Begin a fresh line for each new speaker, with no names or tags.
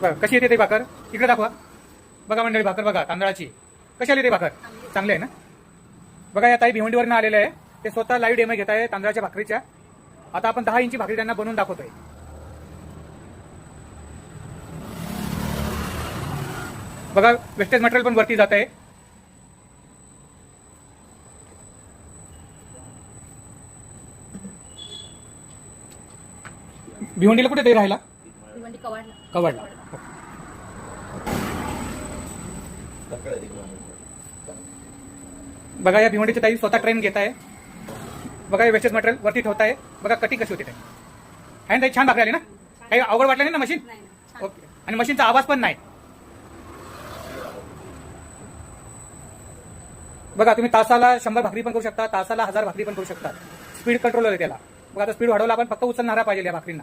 बघा कशी येते ते भाकर? इकडे दाखवा. बघा मंडळी भाकर बघा तांदळाची. कशी आली ते भाकर? चांगली. आहे ना? बघा या ताई भिवंडीवरनं आलेले आहे. ते स्वतः लाईव्ह डेमो घेत आहे तांदळाच्या भाकरीच्या. आता आपण दहा इंची भाकरी त्यांना बनवून दाखवतोय. बघा वेस्टेज मटेरियल पण वरती जात आहे भिवंडीला कुठे ते राहिला?
भिवंडी कवाडला.
कवडला. बघा या भिवंडीची ताई स्वतः ट्रेन घेत आहे बघा हे वेस्टेज मटेरियल वरती ठेवत आहे बघा कटिंग कशी होती ताई. आहे ताई? छान भाकरी आली ना? काही अवघड वाटलं नाही ना मशीन ओके. आणि मशीनचा आवाज पण नाही. बघा तुम्ही तासाला शंभर भाकरी पण करू शकता तासाला हजार भाकरी पण करू शकता. स्पीड कंट्रोल आहे त्याला. बघा आता स्पीड वाढवला आपण फक्त उचलणारा पाहिजे या भाकरींना.